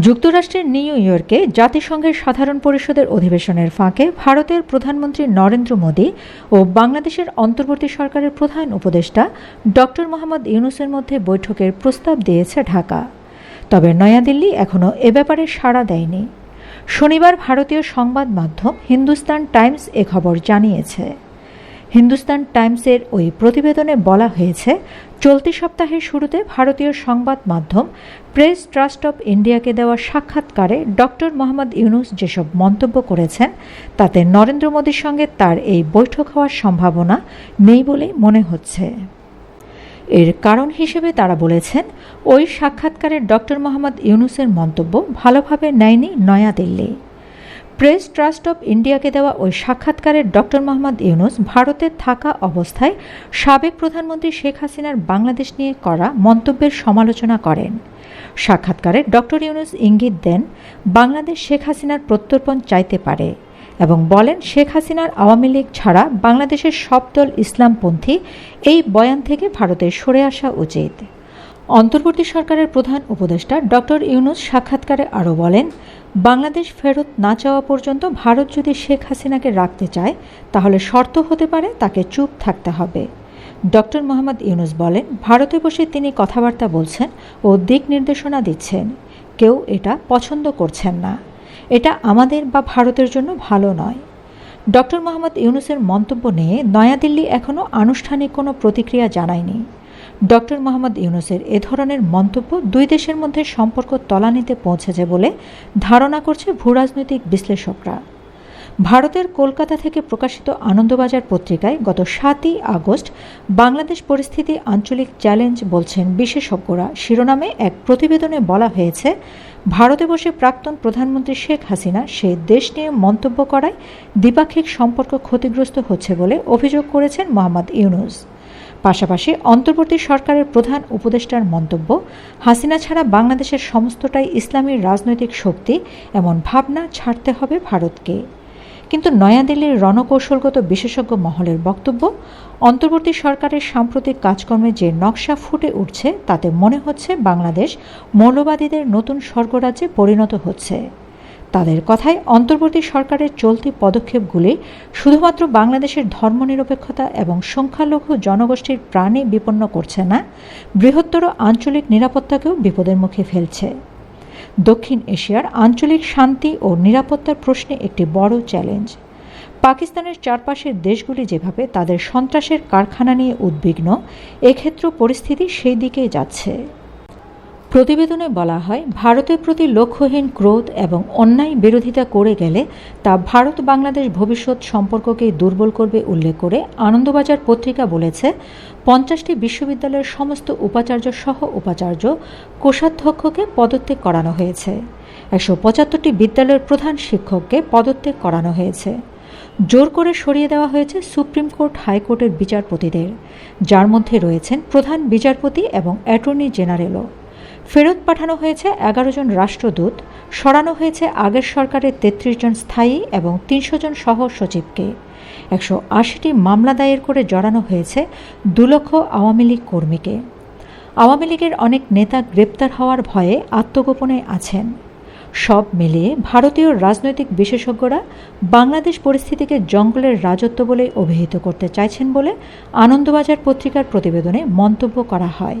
যুক্তরাষ্ট্রের নিউ ইয়র্কে জাতিসংঘের সাধারণ পরিষদের অধিবেশনের ফাঁকে ভারতের প্রধানমন্ত্রী নরেন্দ্র মোদী ও বাংলাদেশের অন্তর্বর্তী সরকারের প্রধান উপদেষ্টা ডক্টর মোহাম্মদ ইউনুসের মধ্যে বৈঠকের প্রস্তাব দিয়েছে ঢাকা। তবে নয়াদিল্লি এখনও এ ব্যাপারে সাড়া দেয়নি। শনিবার ভারতীয় সংবাদ মাধ্যম হিন্দুস্তান টাইমস এ খবর জানিয়েছে। হিন্দুস্তান টাইমসের ওই প্রতিবেদনে বলা হয়েছে, চলতি সপ্তাহের শুরুতে ভারতীয় সংবাদ মাধ্যম প্রেস ট্রাস্ট অব ইন্ডিয়াকে দেওয়া সাক্ষাৎকারে ডক্টর মোহাম্মদ ইউনুস যেসব মন্তব্য করেছেন, তাতে নরেন্দ্র মোদীর সঙ্গে তার এই বৈঠক হওয়ার সম্ভাবনা নেই বলেই মনে হচ্ছে। এর কারণ হিসেবে তারা বলেছেন, ওই সাক্ষাৎকারে ডক্টর মোহাম্মদ ইউনুসের মন্তব্য ভালোভাবে নেয়নি নয়াদিল্লি। প্রেস ট্রাস্ট অব ইন্ডিয়াকে দেওয়া ওই সাক্ষাৎকারে ডক্টর মোহাম্মদ ইউনুস ভারতে থাকা অবস্থায় সাবেক প্রধানমন্ত্রী শেখ হাসিনার বাংলাদেশ নিয়ে করা মন্তব্যের সমালোচনা করেন। সাক্ষাৎকারে ডক্টর ইউনুস ইঙ্গিত দেন, বাংলাদেশ শেখ হাসিনার প্রত্যর্পণ চাইতে পারে এবং বলেন, শেখ হাসিনার আওয়ামী লীগ ছাড়া বাংলাদেশের সব দল ইসলামপন্থী, এই বয়ান থেকে ভারতে সরে আসা উচিত। অন্তর্বর্তী সরকারের প্রধান উপদেষ্টা ডক্টর ইউনুস সাক্ষাৎকারে আরও বলেন বাংলাদেশ ফেরত না চাওয়া পর্যন্ত ভারত যদি শেখ হাসিনাকে রাখতে চায়, তাহলে শর্ত হতে পারে তাকে চুপ থাকতে হবে। ডক্টর মোহাম্মদ ইউনুস বলেন, ভারতে বসে তিনি কথাবার্তা বলছেন ও দিক নির্দেশনা দিচ্ছেন। কেউ এটা পছন্দ করছেন না। এটা আমাদের বা ভারতের জন্য ভালো নয়। ডক্টর মোহাম্মদ ইউনুসের মন্তব্য নিয়ে নয়াদিল্লি এখনও আনুষ্ঠানিক কোনো প্রতিক্রিয়া জানায়নি। ডক্টর মোহাম্মদ ইউনুসের এ ধরনের মন্তব্য দুই দেশের মধ্যে সম্পর্ক তলানিতে পৌঁছেছে বলে ধারণা করছে ভূরাজনৈতিক বিশ্লেষকরা। ভারতের কলকাতা থেকে প্রকাশিত আনন্দবাজার পত্রিকায় গত সাতই আগস্ট বাংলাদেশ পরিস্থিতি আঞ্চলিক চ্যালেঞ্জ বলছেন বিশেষজ্ঞরা। শিরোনামে এক প্রতিবেদনে বলা হয়েছে, ভারতে বসে প্রাক্তন প্রধানমন্ত্রী শেখ হাসিনা সে দেশ নিয়ে মন্তব্য করায় দ্বিপাক্ষিক সম্পর্ক ক্ষতিগ্রস্ত হচ্ছে বলে অভিযোগ করেছেন মোহাম্মদ ইউনুস। পাশাপাশি অন্তর্বর্তী সরকারের প্রধান উপদেষ্টার মন্তব্য, হাসিনা ছাড়া বাংলাদেশের সমস্তটাই ইসলামী রাজনৈতিক শক্তি, এমন ভাবনা ছাড়তে হবে ভারতকে। কিন্তু নয়াদিল্লির রণকৌশলগত বিশেষজ্ঞ মহলের বক্তব্য, অন্তর্বর্তী সরকারের সাম্প্রতিক কাজকর্মে যে নকশা ফুটে উঠছে, তাতে মনে হচ্ছে বাংলাদেশ মৌলবাদীদের নতুন স্বর্গরাজ্যে পরিণত হচ্ছে। তাদের কথায় অন্তর্বর্তী সরকারের চলতি পদক্ষেপগুলি শুধুমাত্র বাংলাদেশের ধর্মনিরপেক্ষতা এবং সংখ্যালঘু জনগোষ্ঠীর প্রাণে বিপন্ন করছে না, বৃহত্তর আঞ্চলিক নিরাপত্তাকেও বিপদের মুখে ফেলছে। দক্ষিণ এশিয়ার আঞ্চলিক শান্তি ও নিরাপত্তার প্রশ্নে একটি বড় চ্যালেঞ্জ। পাকিস্তানের চারপাশের দেশগুলি যেভাবে তাদের সন্ত্রাসের কারখানা নিয়ে উদ্বিগ্ন এক্ষেত্রে পরিস্থিতি সেই দিকেই যাচ্ছে। প্রতিবেদনে বলা হয়, ভারতের প্রতি লক্ষ্যহীন ক্রোধ এবং অন্যায় বিরোধিতা করে গেলে তা ভারত বাংলাদেশ ভবিষ্যৎ সম্পর্ককে দুর্বল করবে উল্লেখ করে আনন্দবাজার পত্রিকা বলেছে, পঞ্চাশটি বিশ্ববিদ্যালয়ের সমস্ত উপাচার্য সহ উপাচার্য কোষাধ্যক্ষকে পদত্যাগ করানো হয়েছে। একশো পঁচাত্তরটি বিদ্যালয়ের প্রধান শিক্ষককে পদত্যাগ করানো হয়েছে। জোর করে সরিয়ে দেওয়া হয়েছে সুপ্রিম কোর্ট হাইকোর্টের বিচারপতিদের। যার মধ্যে রয়েছেন প্রধান বিচারপতি এবং অ্যাটর্নি জেনারেলও। ফেরত পাঠানো হয়েছে এগারো জন রাষ্ট্রদূত, সরানো হয়েছে আগের সরকারের তেত্রিশ জন স্থায়ী এবং তিনশো জন সহ সচিবকে। একশো আশিটি মামলা দায়ের করে জড়ানো হয়েছে দু লক্ষ আওয়ামী লীগ কর্মীকে। আওয়ামী লীগের অনেক নেতা গ্রেপ্তার হওয়ার ভয়ে আত্মগোপনে আছেন। সব মিলিয়ে ভারতীয় রাজনৈতিক বিশেষজ্ঞরা বাংলাদেশ পরিস্থিতিকে জঙ্গলের রাজত্ব বলে অভিহিত করতে চাইছেন বলে আনন্দবাজার পত্রিকার প্রতিবেদনে মন্তব্য করা হয়।